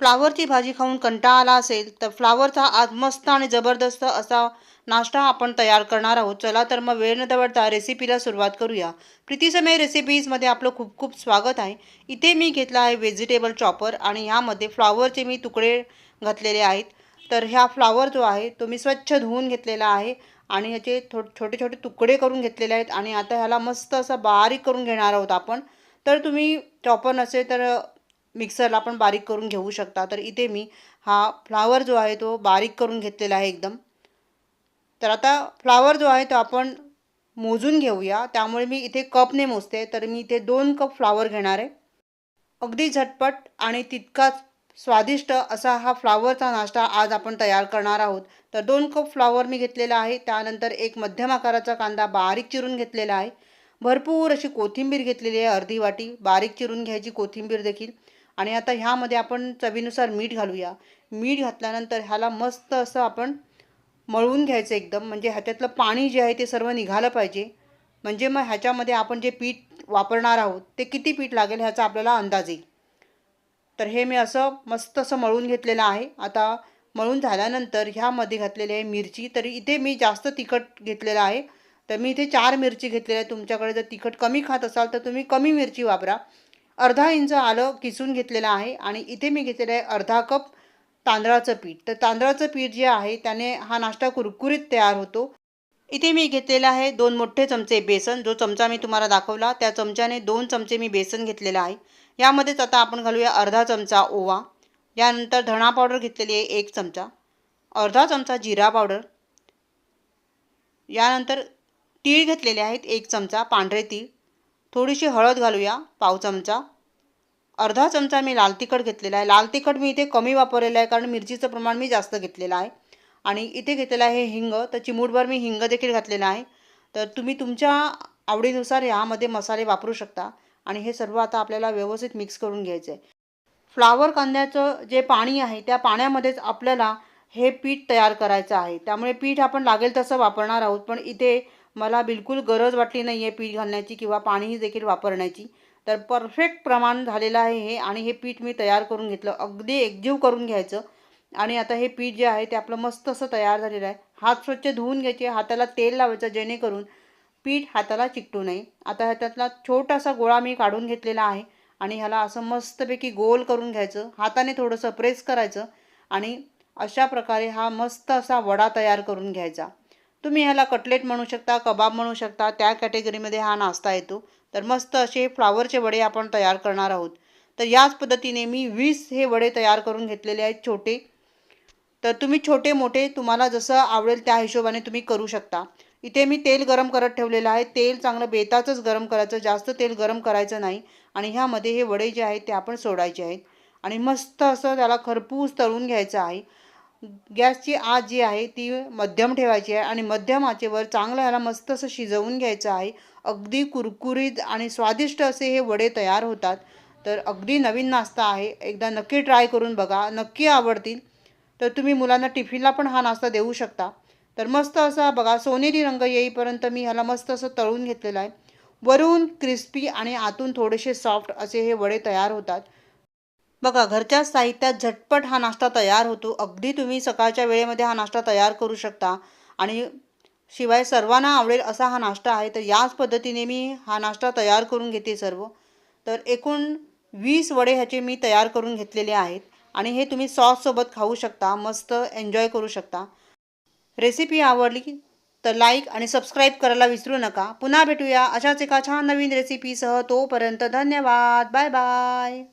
फ्लावरची भाजी खाऊन कंटाळा आला असेल तर फ्लावरचा आज मस्त आणि जबरदस्त असा नाश्ता आपण तयार करणार आहोत. चला तर मग वेळ न दवडता रेसिपीला सुरुवात करूया. प्रीतीसमय रेसिपीजमध्ये आपलं खूप खूप स्वागत आहे. इथे मी घेतला आहे व्हेजिटेबल चॉपर आणि ह्यामध्ये फ्लावरचे मी तुकडे घातलेले आहेत. तर ह्या फ्लावर जो आहे तो मी स्वच्छ धुवून घेतलेला आहे आणि ह्याचे थो छोटे छोटे तुकडे करून घेतलेले आहेत आणि आता ह्याला मस्त असं बारीक करून घेणार आहोत आपण. तर तुम्ही चॉपर नसेल तर मिक्सरला पण बारीक करून घेऊ शकता. तर इथे मी हा फ्लावर जो आहे तो बारीक करून घेतलेला आहे एकदम. तर आता फ्लावर जो आहे तो आपण मोजून घेऊया. त्यामुळे मी इथे कपने मोजते. तर मी इथे दोन कप फ्लावर घेणार आहे. अगदी झटपट आणि तितकाच स्वादिष्ट असा हा फ्लावरचा नाश्ता आज आपण तयार करणार आहोत. तर दोन कप फ्लावर मी घेतलेला आहे. त्यानंतर एक मध्यम आकाराचा कांदा बारीक चिरून घेतलेला आहे. भरपूर अशी कोथिंबीर घेतलेली आहे अर्धी वाटी. बारीक चिरून घ्यायची कोथिंबीर देखील. आणि आता ह्यामध्ये आपण चवीनुसार मीठ घालूया. मीठ घातल्यानंतर ह्याला मस्त असं आपण मळून घ्यायचं एकदम. म्हणजे ह्याच्यातलं पाणी जे आहे ते सर्व निघालं पाहिजे. म्हणजे मग ह्याच्यामध्ये आपण जे पीठ वापरणार आहोत ते किती पीठ लागेल ह्याचा आपल्याला अंदाज येईल. तर हे मी असं मस्त असं मळून घेतलेलं आहे. आता मळून झाल्यानंतर ह्यामध्ये घातलेली आहे मिरची. तरी इथे मी जास्त तिखट घेतलेलं आहे. तर मी इथे चार मिरची घेतलेल्या आहे तुमच्याकडे जर तिखट कमी खात असाल तर तुम्ही कमी मिरची वापरा. अर्धा इंच आलं किसून घेतलेलं आहे आणि इथे मी घेतलेलं आहे अर्धा कप तांदळाचं पीठ. तर तांदळाचं पीठ जे आहे त्याने हा नाश्ता कुरकुरीत तयार होतो. इथे मी घेतलेला आहे दोन मोठे चमचे बेसन. जो चमचा मी तुम्हाला दाखवला त्या चमच्याने दोन चमचे मी बेसन घेतलेलं आहे. यामध्येच आता आपण घालूया अर्धा चमचा ओवा. यानंतर धणा पावडर घेतलेली आहे एक चमचा. अर्धा चमचा जिरा पावडर. यानंतर तीळ घेतलेले आहेत एक चमचा पांढरे तीळ. थोडीशी हळद घालूया पाव चमचा. अर्धा चमचा मी लाल तिखट घेतलेला आहे. लाल तिखट मी इथे कमी वापरलेलं आहे कारण मिरचीचं प्रमाण मी जास्त घेतलेलं आहे. आणि इथे घेतलेलं आहे हिंग तर चिमूटभर मी हिंग देखील घातलेला आहे. तर तुम्ही तुमच्या आवडीनुसार ह्यामध्ये मसाले वापरू शकता. आणि हे सर्व आता आपल्याला व्यवस्थित मिक्स करून घ्यायचं आहे. फ्लावर कांद्याचं जे पाणी आहे त्या पाण्यामध्येच आपल्याला हे पीठ तयार करायचं आहे. त्यामुळे पीठ आपण लागेल तसं वापरणार आहोत पण इथे मला बिलकुल गरज वाटली नाही आहे पीठ घालण्याची किंवा पाणीही देखील वापरण्याची. तर परफेक्ट प्रमाण झालेलं आहे हे आणि हे पीठ मी तयार करून घेतलं. अगदी एकजीव करून घ्यायचं. आणि आता हे पीठ जे आहे ते आपलं मस्त असं तयार झालेलं आहे. हात स्वच्छ धुवून घ्यायचे. हाताला तेल लावायचं जेणेकरून पीठ हाताला चिकटू नये. आता ह्याच्यातला छोटासा गोळा मी काढून घेतलेला आहे आणि ह्याला असं मस्तपैकी गोल करून घ्यायचं. हाताने थोडंसं प्रेस करायचं आणि अशा प्रकारे हा मस्त असा वडा तयार करून घ्यायचा. तुम्ही ह्याला कटलेट म्हणू शकता कबाब म्हणू शकता त्या कॅटेगरीमध्ये हा नाश्ता येतो. तर मस्त असे फ्लावरचे वडे आपण तयार करणार आहोत. तर याच पद्धतीने मी वीस हे वडे तयार करून घेतलेले आहेत छोटे. तर तुम्ही छोटे मोठे तुम्हाला जसं आवडेल त्या हिशोबाने तुम्ही करू शकता. इथे मी तेल गरम करत ठेवलेलं आहे. तेल चांगलं बेताचंच गरम करायचं जास्त तेल गरम करायचं नाही. आणि ह्यामध्ये हे वडे जे आहेत ते आपण सोडायचे आहेत. आणि मस्त असं त्याला खरपूस तळून घ्यायचं आहे. गॅसची आग जी आहे ती मध्यम ठेवायची आहे आणि मध्यम आचेवर चांगलं ह्याला मस्त असं शिजवून घ्यायचं आहे. अगदी कुरकुरीत आणि स्वादिष्ट असे हे वडे तयार होतात. तर अगदी नवीन नाश्ता आहे. एकदा नक्की ट्राय करून बघा. नक्की आवडतील. तर तुम्ही मुलांना टिफिनला पण हा नाश्ता देऊ शकता. तर मस्त असा बघा सोनेरी रंग येईपर्यंत मी ह्याला मस्त असं तळून घेतलेलं आहे. वरून क्रिस्पी आणि आतून थोडेसे सॉफ्ट असे हे वडे तयार होतात. बघा घरच्या साहित्यात झटपट हा नाश्ता तयार होतो. अगदी तुम्ही सकाळच्या वेळेमध्ये हा नाश्ता तयार करू शकता. आणि शिवाय सर्वांना आवडेल असा हा नाश्ता आहे तर याच पद्धतीने मी हा नाश्ता तयार करून घेते सर्व. तर एकूण वीस वडे ह्याचे मी तयार करून घेतलेले आहेत. आणि हे तुम्ही सॉससोबत खाऊ शकता मस्त एन्जॉय करू शकता. रेसिपी आवडली तर लाईक आणि सबस्क्राईब करायला विसरू नका. पुन्हा भेटूया अशाच एका छान नवीन रेसिपीसह. तोपर्यंत धन्यवाद. Bye bye.